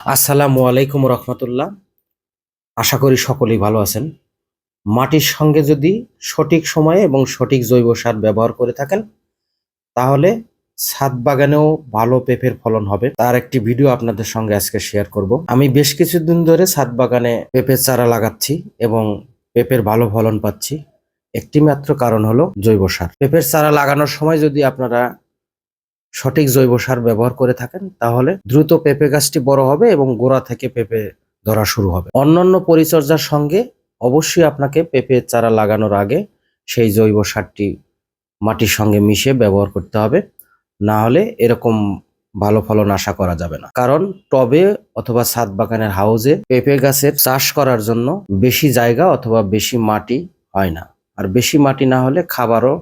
আসসালামু আলাইকুম রহমতুল্লাহ। আশা করি সকলেই ভালো আছেন। মাটির সঙ্গে যদি সঠিক সময়ে এবং সঠিক জৈব সার ব্যবহার করে থাকেন, তাহলে ছাদ বাগানেও ভালো পেঁপের ফলন হবে। তার একটি ভিডিও আপনাদের সঙ্গে আজকে শেয়ার করব। আমি বেশ কিছুদিন ধরে ছাদ বাগানে পেঁপের চারা লাগাচ্ছি এবং পেঁপের ভালো ফলন পাচ্ছি। একটি মাত্র কারণ হলো জৈব সার। পেঁপের চারা লাগানোর সময় যদি আপনারা সঠিক জৈব সার ব্যবহার করে থাকেন, তাহলে দ্রুত পেঁপে গাছটি বড় হবে এবং গোড়া থেকে পেঁপে ধরা শুরু হবে। অন্যান্য পরিচর্যার সঙ্গে অবশ্যই আপনাকে পেঁপে চারা লাগানোর আগে সেই জৈব সারটি মাটির সঙ্গে মিশিয়ে ব্যবহার করতে হবে। না হলে এরকম ভালো ফলন আশা করা যাবে না। কারণ টবে অথবা ছাদ বাগানের হাউজে পেঁপে গাছের চাষ করার জন্য বেশি জায়গা অথবা বেশি মাটি হয় না। আর বেশি মাটি না হলে খাবারও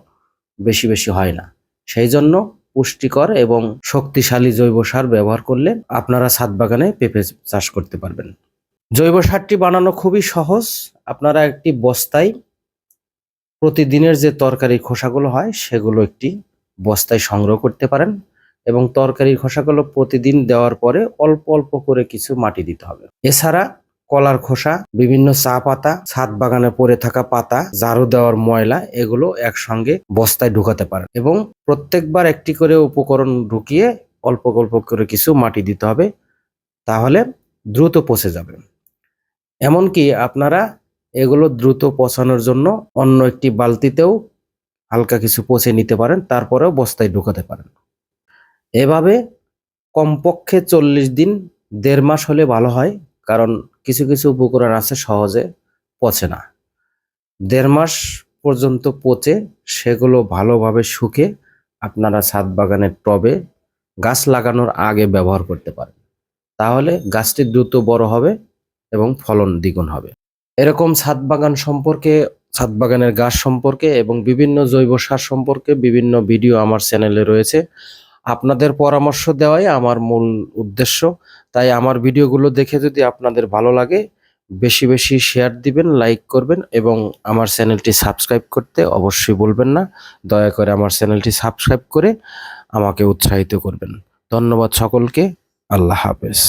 বেশি বেশি হয় না। সেই জন্য পুষ্টিকর এবং শক্তিশালী জৈব সার ব্যবহার করলে আপনারা ছাদ বাগানে পেঁপে চাষ করতে পারবেন। জৈব সারটি বানানো খুবই সহজ। আপনারা একটি বস্তায় প্রতিদিনের যে তরকারির খোসাগুলো হয়, সেগুলো একটি বস্তায় সংগ্রহ করতে পারেন এবং তরকারির খোসাগুলো প্রতিদিন দেওয়ার পরে অল্প অল্প করে কিছু মাটি দিতে হবে। এছাড়া কলার খোসা, বিভিন্ন চা পাতা, ছাদ বাগানে পড়ে থাকা পাতা, ঝাড়ু দেওয়ার ময়লা, এগুলো একসঙ্গে বস্তায় ঢুকাতে পারেন এবং প্রত্যেকবার একটি করে উপকরণ ঢুকিয়ে অল্প অল্প করে কিছু মাটি দিতে হবে, তাহলে দ্রুত পচে যাবে। এমনকি আপনারা এগুলো দ্রুত পচানোর জন্য অন্য একটি বালতিতেও হালকা কিছু পচে নিতে পারেন, তারপরেও বস্তায় ঢুকাতে পারেন। এভাবে কমপক্ষে চল্লিশ দিন, দেড় মাস হলে ভালো হয়, কারণ কিছু কিছু উপকরণ আছে সহজে পচে না। দেড় মাস পর্যন্ত পচে, সেগুলো ভালোভাবে শুকে আপনারা ছাদ বাগানের টবে গাছ লাগানোর আগে ব্যবহার করতে পারেন। তাহলে গাছটি দ্রুত বড় হবে এবং ফলন দ্বিগুণ হবে। এরকম ছাদ বাগান সম্পর্কে, ছাদ বাগানের গাছ সম্পর্কে এবং বিভিন্ন জৈব সার সম্পর্কে বিভিন্ন ভিডিও আমার চ্যানেলে রয়েছে। আপনাদের পরামর্শ দেওয়াই আমার মূল উদ্দেশ্য। তাই আমার ভিডিওগুলো দেখে যদি আপনাদের ভালো লাগে, বেশি বেশি শেয়ার দিবেন লাইক করবেন এবং আমার চ্যানেলটি সাবস্ক্রাইব করতে অবশ্যই বলবেন না। দয়া করে আমার চ্যানেলটি সাবস্ক্রাইব করে আমাকে উৎসাহিত করবেন। ধন্যবাদ সকলকে। আল্লাহ হাফেজ।